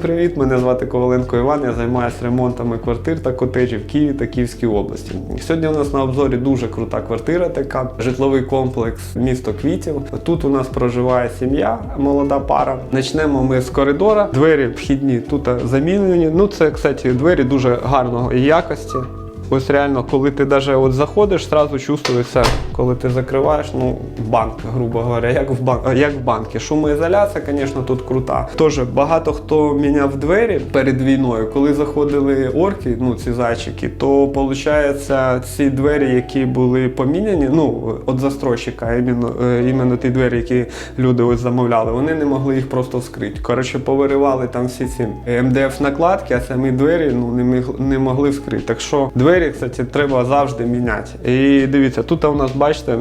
привіт! Мене звати Коваленко Іван. Я займаюся ремонтами квартир та котеджів в Києві та Київській області. Сьогодні у нас на обзорі дуже крута квартира, така житловий комплекс місто Квітів. Тут у нас проживає сім'я, молода пара. Почнемо ми з коридора. Двері вхідні тут замінені. Ну це, кстати, двері дуже гарної якості. Ось реально, коли ти даже от заходиш, зразу чувствується, коли ти закриваєш, ну, банк, грубо говоря, як в банк, як в банку. Шумоізоляція, звісно, тут крута. Тож багато хто міняв двері перед війною, коли заходили орки, ну ці зайчики, то виходить, ці двері, які були поміняні, ну від застройщика, іменно, е, іменно ті двері, які люди ось замовляли, вони не могли їх просто вскрити. Коротше, повиривали там всі ці МДФ накладки, а самі двері ну, не, міг, не могли вскрити. Так що двері, кстати, треба завжди міняти. І дивіться, тут у нас, бачите,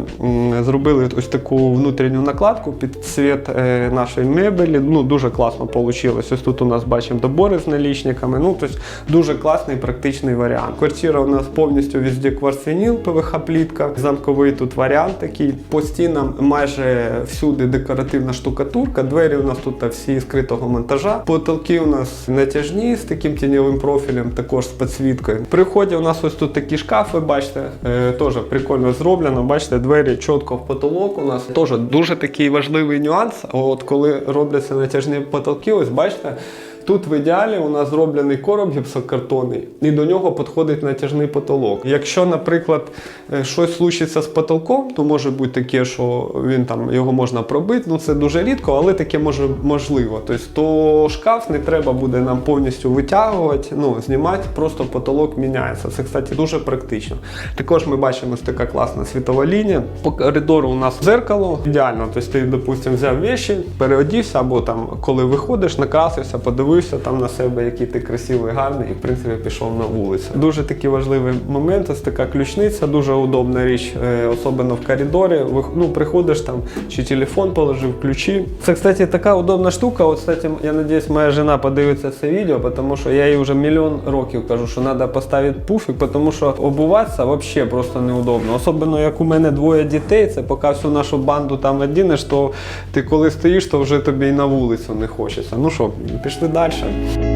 зробили ось таку внутрішню накладку під цвіт е, нашої мебелі. Ну, дуже класно вийшло. Ось тут у нас бачимо добори з налічниками. Ну, тобто дуже класний практичний варіант. Квартира у нас повністю везде кварцвініл, ПВХ-плітка. Замковий тут варіант такий. По стінам майже всюди декоративна штукатурка. Двері у нас тут всі скритого монтажа. Потолки у нас натяжні з таким тіньовим профілем, також з підсвіткою. При вході у нас ось тут такі шкафи, бачите, е, теж прикольно зроблено. Бачите, двері чітко в потолок. У нас теж дуже такий важливий нюанс. От коли робляться натяжні потолки, ось бачите. Тут в ідеалі у нас зроблений короб гіпсокартонний, і до нього підходить натяжний потолок. Якщо, наприклад, е, щось случиться з потолком, то може бути таке, що він там його можна пробити. Ну це дуже рідко, але таке може можливо. Тобто, то шкаф не треба буде нам повністю витягувати, ну знімати, просто потолок міняється. Це, кстати, дуже практично. Також ми бачимо ось така класна світова лінія. По коридору у нас зеркало ідеально. Тобто ти, допустимо, взяв віші, переодівся, або там, коли виходиш, накрасився, подивився там на себе, який ти красивий, гарний, і в принципі пішов на вулицю. Дуже такий важливий момент. Ось така ключниця, дуже удобна річ, е, особливо в коридорі. Ну, приходиш там, чи телефон положив, ключі. Це, кстати, така удобна штука. От, кстати, я надіюсь, моя жена подивиться це відео, тому що я їй вже мільйон років кажу, що треба поставити пуфік, тому що обуватися взагалі просто неудобно. Особливо як у мене двоє дітей, це поки всю нашу банду там одінеш, то ти коли стоїш, то вже тобі і на вулицю не хочеться. Ну що, пішли далі. Друзі,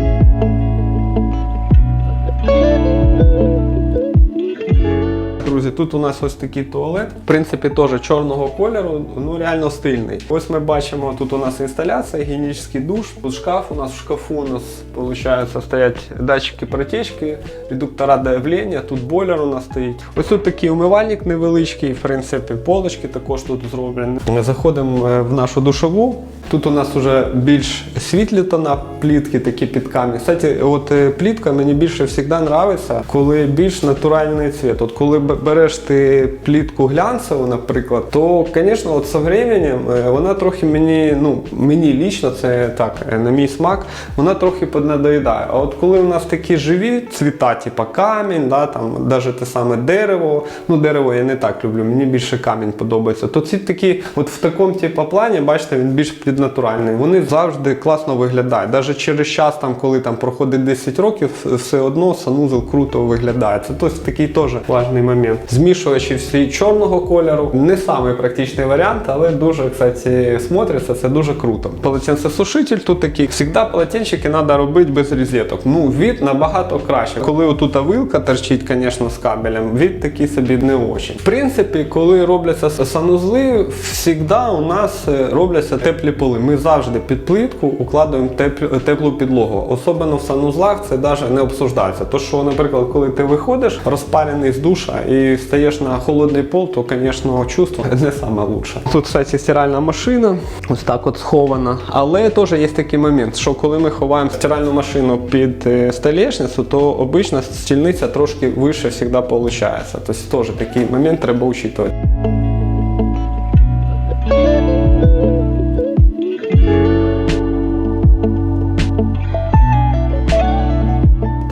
тут у нас ось такий туалет. В принципі, теж чорного кольору, ну реально стильний. Ось ми бачимо, тут у нас інсталяція, гігієнічний душ. Тут шкаф у нас в шкафу у нас виходить, стоять датчики протечки, редуктора давлення, тут бойлер у нас стоїть. Ось тут такий умивальник невеличкий, в принципі, полочки також тут зроблені. Заходимо е, в нашу душову. Тут у нас вже більш світлі тона плітки, такі під камінь. Кстати, от е, плітка мені більше завжди подобається, коли більш натуральний цвіт. От коли б- береш ти плітку глянцеву, наприклад, то, звісно, от з временем е, вона трохи мені, ну мені лічно, це так, е, на мій смак, вона трохи поднадоїдає. А от коли у нас такі живі цвіта, типа камінь, да, там, навіть те саме дерево, ну дерево я не так люблю, мені більше камінь подобається. То ці такі, от в такому типу, плані, бачите, він більш піднатуральний. Вони завжди класно виглядають. Навіть через час, там, коли там проходить 10 років, все одно санузел круто виглядає. Це тобто, такий теж важний момент. Змішувачі всі чорного кольору. Не самий практичний варіант, але дуже, кстати, смотриться, це дуже круто. Полотенцесушитель тут такий. Завжди полотенчики треба робити без розеток. Ну, від набагато краще. Коли отут вилка торчить, звісно, з кабелем, від такий собі не очень. В принципі, коли робляться санузли, завжди у нас е, робляться теплі поли. Ми завжди під плитку укладуємо теплю, теплу підлогу. Особливо в санузлах це навіть не обсуждається. То, що, наприклад, коли ти виходиш розпарений з душа і стаєш на холодний пол, то, звісно, чувство не саме лучше. Тут, кстати, стиральна машина, ось так от схована. Але теж є такий момент, що коли ми ховаємо стиральну машину під е, столешницю, то обична стільниця трошки вище завжди виходить. Тобто теж такий момент треба учитувати.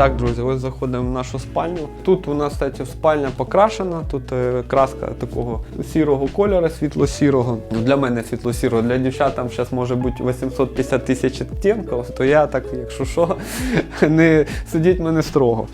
Так, друзі, ось заходимо в нашу спальню. Тут у нас кстати, спальня покрашена, тут е, краска такого сірого кольору, світло-сірого. Для мене світло-сірого, для дівчат там зараз може бути 850 тисяч відтінків, то я так, якщо що, не сидіть мене строго.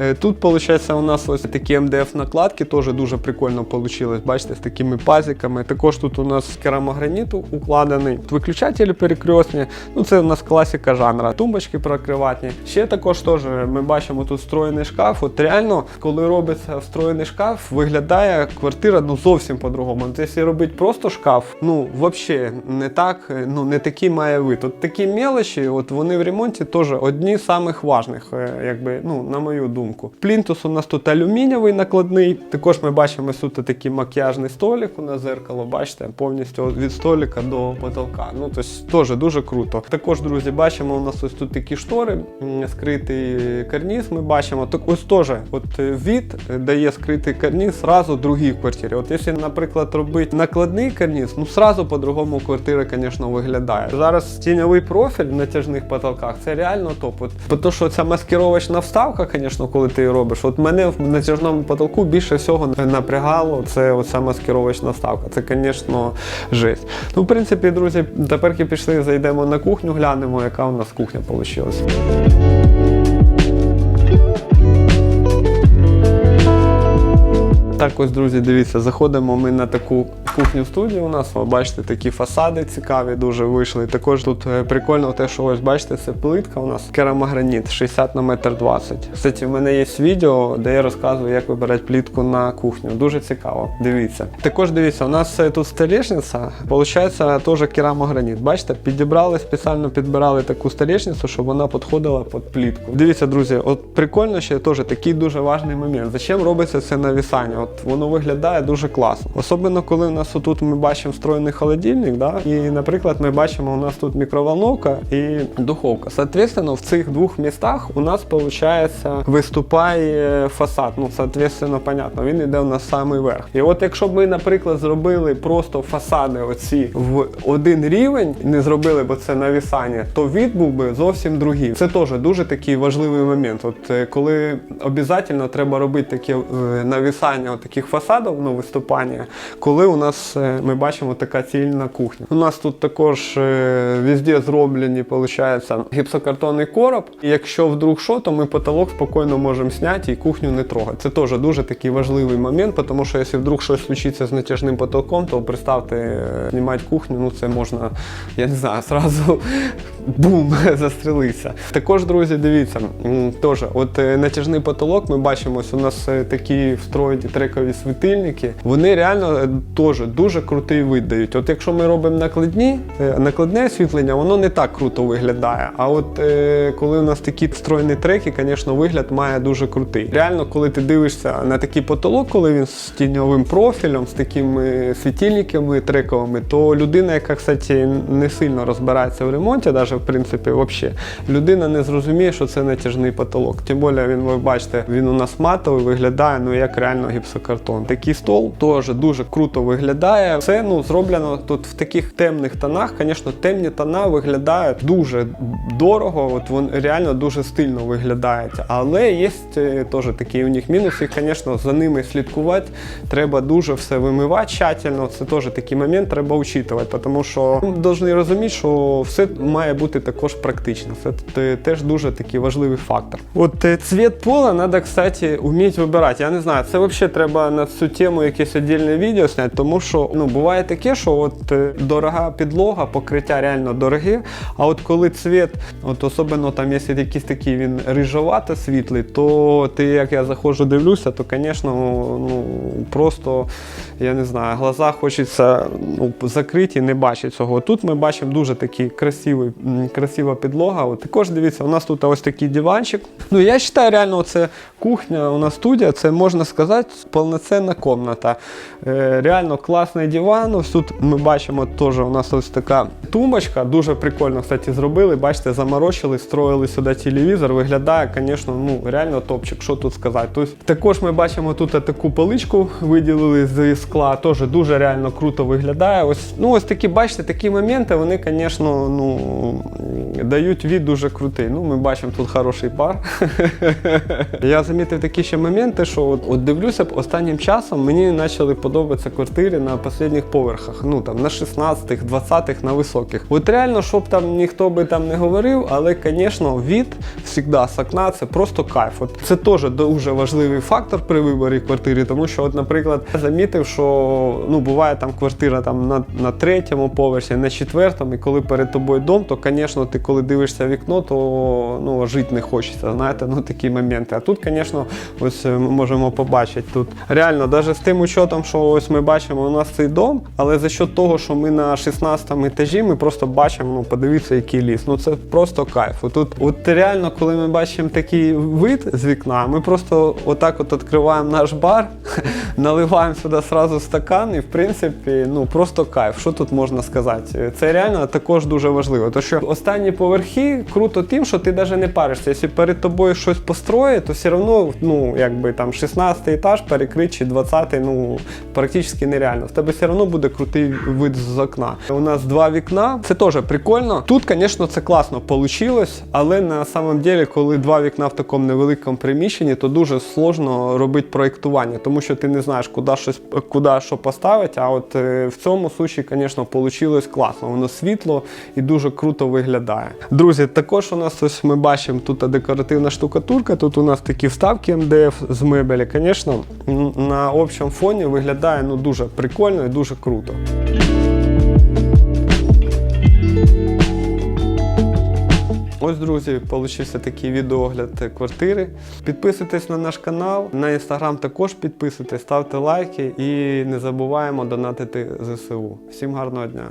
Е, Тут, виходить, у нас ось такі МДФ накладки, теж дуже прикольно вийшло. Бачите, з такими пазиками. Також тут у нас керамограніт укладений. Виключателі перекресні. Ну, це у нас класика жанра. Тумбочки прокриватні. Ще також теж ми бачимо тут встроєний шкаф. От реально, коли робиться встроєний шкаф, виглядає квартира ну зовсім по-другому. Якщо робити просто шкаф, ну взагалі не так, ну не такий має вид. От такі мелочі, от вони в ремонті теж одні з самих важних, е, якби, ну, на мою думку. Плінтус у нас тут алюмінієвий накладний. Також ми бачимо тут такий макіяжний столик у нас зеркало, бачите, повністю від столика до потолка. Ну, тобто теж дуже круто. Також, друзі, бачимо, у нас ось тут такі штори, м, скритий карніз. Ми бачимо. Так ось теж от е, від е, дає скритий карніз зразу другій квартирі. От якщо, наприклад, робити накладний карніз, ну зразу по-другому квартира, звісно, виглядає. Зараз тіньовий профіль на тяжних потолках це реально топ. От, бо то, що ця маскировочна вставка, звісно, коли ти її робиш, от мене в натяжному потолку більше всього напрягало це оця маскировочна вставка. Це, звісно, жесть. Ну, в принципі, друзі, тепер пішли, зайдемо на кухню, глянемо, яка у нас кухня вийшла. Так, ось, друзі, дивіться, заходимо ми на таку кухню студію. У нас ви бачите такі фасади цікаві, дуже вийшли. Також тут е, прикольно те, що ось бачите, це плитка у нас керамограніт 60 на метр 20. Кстати, в мене є відео, де я розказую, як вибирати плітку на кухню. Дуже цікаво. Дивіться. Також дивіться, у нас е, тут столешниця, виходить, теж керамограніт. Бачите, підібрали, спеціально підбирали таку столешницю, щоб вона підходила під плітку. Дивіться, друзі, от прикольно ще теж такий дуже важний момент. Зачем робиться це навісання? От воно виглядає дуже класно. Особливо, коли у нас отут ми бачимо встроєний холодильник, да? і, наприклад, ми бачимо, у нас тут мікроволновка і духовка. Соответственно, в цих двох містах у нас виходить виступає фасад. Ну, соответственно, понятно, він йде у нас самий верх. І от якщо б ми, наприклад, зробили просто фасади оці в один рівень, не зробили б це навісання, то від був би зовсім другий. Це теж дуже такий важливий момент. От е, коли обов'язково треба робити таке е, навісання от таких фасадів, ну, виступання, коли у нас е, ми бачимо така цільна кухня. У нас тут також е, везде зроблені, виходить, гіпсокартонний короб. І якщо вдруг що, то ми потолок спокійно можемо зняти і кухню не трогати. Це теж дуже такий важливий момент, тому що якщо вдруг щось случиться з натяжним потолком, то представте, е, знімати кухню, ну це можна, я не знаю, зразу бум, застрелитися. Також, друзі, дивіться, теж, от натяжний потолок, ми бачимо, ось у нас такі встроєні трекові світильники. Вони реально е, теж дуже крутий вид дають. От якщо ми робимо накладні, е, накладне освітлення, воно не так круто виглядає. А от е, коли у нас такі встроєні треки, звісно, вигляд має дуже крутий. Реально, коли ти дивишся на такий потолок, коли він з тіньовим профілем, з такими світильниками трековими, то людина, яка, кстати, не сильно розбирається в ремонті, навіть в принципі, взагалі, людина не зрозуміє, що це натяжний потолок. Тим більше він, ви бачите, він у нас матовий, виглядає ну як реально гіпсокартон. Такий стол теж дуже круто виглядає. Все ну зроблено тут в таких темних тонах. Звісно, темні тона виглядають дуже дорого. От вони реально дуже стильно виглядають. Але є е, теж такі у них мінуси. Звісно, за ними слідкувати. Треба дуже все вимивати тщательно. Це теж такий момент треба учитувати, тому що ми повинні розуміти, що все має бути також практично. Це теж дуже такий важливий фактор. От е, цвіт пола треба, кстати, вміти вибирати. Я не знаю, це взагалі треба на цю тему якесь віддільне відео зняти, тому що ну буває таке, що от е, дорога підлога, покриття реально дороге. А от коли цвіт, от особливо там, якщо якийсь такий він рижовато світлий, то ти як я заходжу, дивлюся, то, звісно, ну просто я не знаю, глаза хочеться ну, закриті, не бачити цього. Тут ми бачимо дуже такий красивий, красива підлога. От також дивіться, у нас тут ось такий диванчик. Ну я вважаю, реально, це кухня, у нас студія, це можна сказати повноцінна комната. Е, Реально класний диван. Ось тут ми бачимо теж у нас ось така тумбочка. Дуже прикольно, кстати, зробили. Бачите, заморочили, строїли сюди телевізор. Виглядає, звісно, ну реально топчик. Що тут сказати? Тобто, також ми бачимо тут таку поличку виділили з скла. Теж дуже реально круто виглядає. Ось, ну ось такі, бачите, такі моменти, вони, звісно, ну дають від дуже крутий. Ну, ми бачимо тут хороший бар. Я замітив такі ще моменти, що от, от дивлюся, останнім часом мені почали подобатися квартири на останніх поверхах. Ну там на 16-х, 20-х, на високих. От реально, щоб там ніхто би там не говорив, але, звісно, від завжди з окна це просто кайф. От це теж дуже важливий фактор при виборі квартири, тому що, от, наприклад, я замітив, що ну буває там квартира там на, на третьому поверсі, на четвертому, і коли перед тобою дом, то, звісно, ти коли дивишся вікно, то ну, жити не хочеться. Знаєте, ну такі моменти. А тут, ось е, ми можемо побачити тут. Реально, навіть з тим учетом, що ось ми бачимо у нас цей дом, але за счет того, що ми на 16 етажі, ми просто бачимо, ну подивіться, який ліс. Ну це просто кайф. Отут, от реально, коли ми бачимо такий вид з вікна, ми просто отак от відкриваємо наш бар, наливаємо сюди сразу стакан, і в принципі, ну просто кайф. Що тут можна сказати? Це реально також дуже важливо. Тому що останні поверхи круто тим, що ти навіть не паришся. Якщо перед тобою щось построїть, то все одно, ну якби там 16 етаж перекрити чи 20, ну практично нереально. В тебе все одно буде крутий вид з окна. У нас два вікна, це теж прикольно. Тут, звісно, це класно вийшло, але на самом деле, коли два вікна в такому невеликому приміщенні, то дуже сложно робити проєктування, тому що ти не знаєш, куди щось куди що поставити. А от е, в цьому случаї, звісно, вийшло класно. Воно світло і дуже круто виглядає. Друзі, також у нас ось ми бачимо тут декоративна штукатурка. Тут у нас такі вставки МДФ з мебелі. Звісно, на общому фоні виглядає ну дуже прикольно і дуже круто. Ось, друзі, получився такий відеогляд квартири. Підписуйтесь на наш канал, на інстаграм також підписуйтесь, ставте лайки і не забуваємо донатити ЗСУ. Всім гарного дня!